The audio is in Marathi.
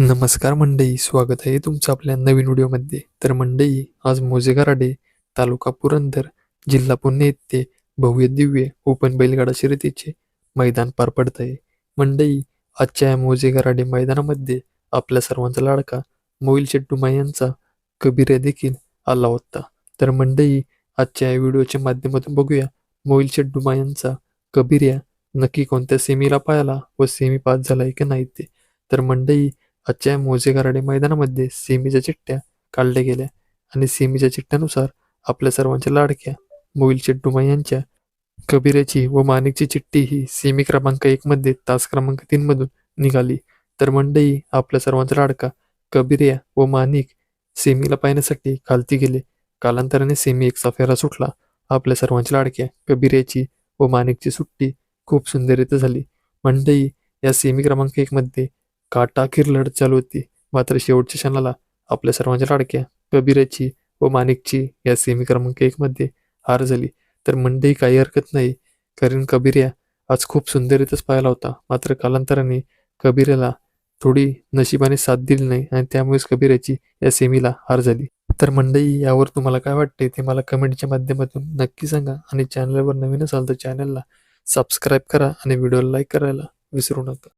नमस्कार मंडई स्वागत आहे तुमचं आपल्या नवीन व्हिडिओमध्ये. तर मंडई आज मोजेगाराडे तालुका पुरंदर जिल्हा पुणे येथे भव्य दिव्य ओपन बैलगाडा शर्यतीचे मैदान पार पडत आहे मंडई आजच्या या मोजेगाराडे मैदानामध्ये आपल्या सर्वांचा लाडका मोईल शेट्टुमा यांचा कबीर देखील आला होता. तर मंडई आजच्या या व्हिडिओच्या माध्यमातून बघूया मोईल शेट्टुमा यांचा कबीर नक्की कोणत्या सेमीला पाहिला व सेमी पास झालाय की नाही ते. तर मंडई आजच्या मोजेगाराडे मैदानामध्ये सेमीच्या चिठ्ठ्या काढल्या गेल्या आणि सेमीच्या चिठ्ठ्यानुसार आपल्या सर्वांच्या लाडक्या मोईल शेट्टुमा यांच्या कबीराची व माणिकची चिठ्ठी ही सेमी क्रमांक एक मध्ये तास क्रमांक तीन मधून निघाली. तर मंडई आपल्या सर्वांचा लाडका कबीरिया व माणिक सेमीला पाहण्यासाठी खालती गेले. कालांतराने सेमी एकचा फेरा सुटला. आपल्या सर्वांच्या लाडक्या कबीऱ्याची व माणिकची सुट्टी खूप सुंदररीत्या झाली. मंडई या सेमी क्रमांक एक मध्ये काटाखीर लढत चालू होती. मात्र शेवटच्या क्षणाला आपल्या सर्वांच्या लाडक्या कबीराची व माणिकची या सेमी क्रमांक एकमध्ये हार झाली. तर मंडई काही हरकत नाही. कारण कबीर्या आज खूप सुंदररीत्याच पाहिला होता. मात्र कालांतराने कबीराला थोडी नशिबाने साथ दिली नाही आणि त्यामुळेच कबीराची या सेमीला हार झाली. तर मंडई यावर तुम्हाला काय वाटते ते मला कमेंटच्या माध्यमातून नक्की सांगा आणि चॅनलवर नवीन असाल तर चॅनलला सबस्क्राईब करा आणि व्हिडिओला लाईक करायला विसरू नका.